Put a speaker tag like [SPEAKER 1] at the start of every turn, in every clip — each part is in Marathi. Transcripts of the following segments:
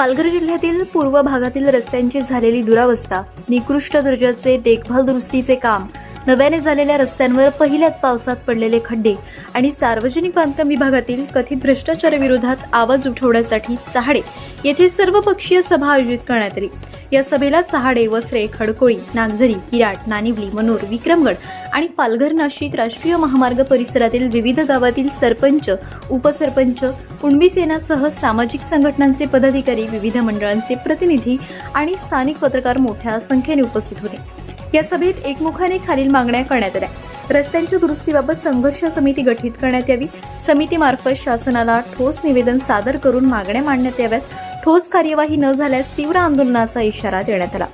[SPEAKER 1] पालघर जिल्ह्यातील पूर्व भागातील रस्त्यांची झालेली दुरावस्था निकृष्ट दर्जाचे देखभाल दुरुस्तीचे काम नव्याने झालेल्या रस्त्यांवर पहिल्याच पावसात पडलेले खड्डे आणि सार्वजनिक बांधकाम विभागातील कथित भ्रष्टाचाराविरोधात आवाज उठवण्यासाठी चहाडे येथे सर्वपक्षीय सभा आयोजित करण्यात आली. या सभेला चहाडे वसरे खडकोळी नागझरी किराट नानिवली मनोर विक्रमगड आणि पालघर नाशिक राष्ट्रीय महामार्ग परिसरातील विविध गावातील सरपंच उपसरपंच कुणबी सेनासह सामाजिक संघटनांचे पदाधिकारी विविध मंडळांचे प्रतिनिधी आणि स्थानिक पत्रकार मोठ्या संख्येने उपस्थित होते. या सभेत एकमुखाने खालील मागण्या करण्यात आल्या. रस्त्यांच्या दुरुस्तीबाबत संघर्ष समिती गठीत करण्यात यावी. समितीमार्फत शासनाला ठोस निवेदन सादर करून मागण्या मांडण्यात याव्यात. ठोस कार्यवाही न झाल्यास तीव्र आंदोलनाचा इशारा देण्यात आला.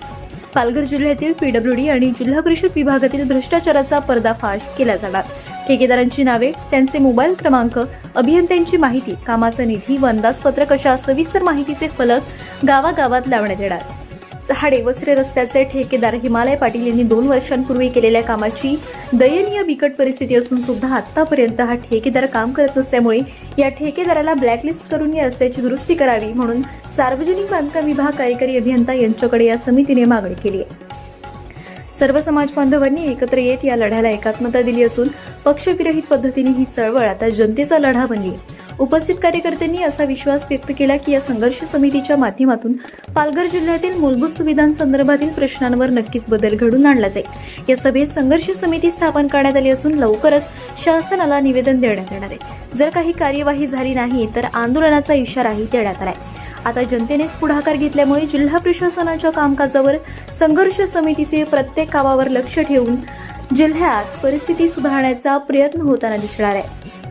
[SPEAKER 1] पालघर जिल्ह्यातील पीडब्ल्यूडी आणि जिल्हा परिषद विभागातील भ्रष्टाचाराचा पर्दाफाश केला जाणार. ठेकेदारांची नावे त्यांचे मोबाईल क्रमांक अभियंत्यांची माहिती कामाचा निधी व अंदाजपत्रक अशा सविस्तर माहितीचे फलक गावागावात लावण्यात येणार. चहाडे वस्त्रे रस्त्याचे ठेकेदार हिमालय पाटील यांनी दोन वर्षांपूर्वी केलेल्या कामाची दयनीय बिकट परिस्थिती असून सुद्धा आतापर्यंत हा ठेकेदार काम करत नसल्यामुळे या ठेकेदाराला ब्लॅकलिस्ट करून या रस्त्याची दुरुस्ती करावी म्हणून सार्वजनिक बांधकाम विभाग कार्यकारी अभियंता यांच्याकडे या समितीने मागणी केली आहे सर्व समाज बांधवांनी एकत्र येत या लढ्याला एकात्मता दिली असून पक्षविरहित पद्धतीने ही चळवळ आता जनतेचा लढा बनली आहे. उपस्थित कार्यकर्त्यांनी असा विश्वास व्यक्त केला की या संघर्ष समितीच्या माध्यमातून पालघर जिल्ह्यातील मूलभूत सुविधांसंदर्भातील प्रश्नांवर नक्कीच बदल घडून आणला जाईल. या सभेत संघर्ष समिती स्थापन करण्यात आली असून लवकरच शासनाला निवेदन देण्यात येणार आहे. जर काही कार्यवाही झाली नाही तर आंदोलनाचा इशाराही देण्यात आलाय. आता जनतेनेच पुढाकार घेतल्यामुळे जिल्हा प्रशासनाच्या कामकाजावर संघर्ष समितीचे प्रत्येक कामावर लक्ष ठेवून जिल्ह्यात परिस्थिती सुधारण्याचा प्रयत्न होताना दिसणार आहे.